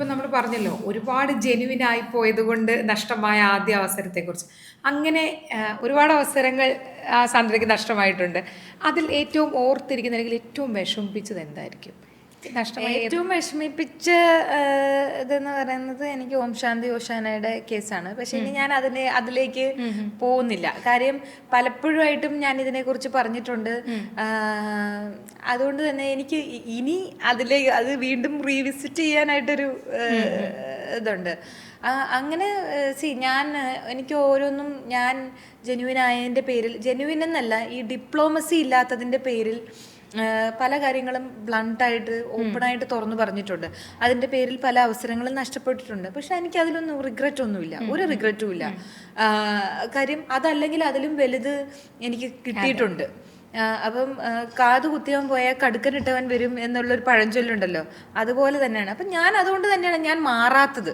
ഇപ്പം നമ്മൾ പറഞ്ഞല്ലോ ഒരുപാട് ജെനുവിൻ ആയി പോയത് കൊണ്ട് നഷ്ടമായ ആദ്യ അവസരത്തെക്കുറിച്ച്. അങ്ങനെ ഒരുപാട് അവസരങ്ങൾ ആ സാന്ദ്രയ്ക്ക് നഷ്ടമായിട്ടുണ്ട്. അതിൽ ഏറ്റവും ഓർത്തിരിക്കുന്ന അല്ലെങ്കിൽ ഏറ്റവും വിഷമിപ്പിച്ചത് എന്തായിരിക്കും? ഏറ്റവും വിഷമിപ്പിച്ച ഇതെന്ന് പറയുന്നത് എനിക്ക് ഓം ശാന്തി ഓഷാനയുടെ കേസാണ്. പക്ഷെ ഇനി ഞാൻ അതിനെ അതിലേക്ക് പോകുന്നില്ല. കാര്യം പലപ്പോഴുമായിട്ടും ഞാൻ ഇതിനെക്കുറിച്ച് പറഞ്ഞിട്ടുണ്ട്. അതുകൊണ്ട് തന്നെ എനിക്ക് ഇനി അതിലേക്ക് അത് വീണ്ടും റീവിസിറ്റ് ചെയ്യാനായിട്ടൊരു ഇതുണ്ട്. അങ്ങനെ സി ഞാൻ എനിക്ക് ഓരോന്നും ഞാൻ ജെനുവിൻ ആയതിന്റെ പേരിൽ ജെനുവിൻ എന്നല്ല ഈ ഡിപ്ലോമസി ഇല്ലാത്തതിന്റെ പേരിൽ പല കാര്യങ്ങളും ബ്ലണ്ടായിട്ട് ഓപ്പണായിട്ട് തുറന്നു പറഞ്ഞിട്ടുണ്ട്. അതിന്റെ പേരിൽ പല അവസരങ്ങളും നഷ്ടപ്പെട്ടിട്ടുണ്ട്. പക്ഷെ എനിക്ക് അതിലൊന്നും റിഗ്രറ്റ് ഒന്നുമില്ല ഒരു റിഗ്രറ്റും ഇല്ല. കാര്യം അതല്ലെങ്കിൽ അതിലും വലുത് എനിക്ക് കിട്ടിയിട്ടുണ്ട്. അപ്പം കാത് കുത്തിയവൻ പോയാൽ കടുക്കനിട്ടവൻ വരും എന്നുള്ളൊരു പഴഞ്ചൊല്ലുണ്ടല്ലോ. അതുപോലെ തന്നെയാണ്. അപ്പം ഞാൻ അതുകൊണ്ട് തന്നെയാണ് ഞാൻ മാറാത്തത്.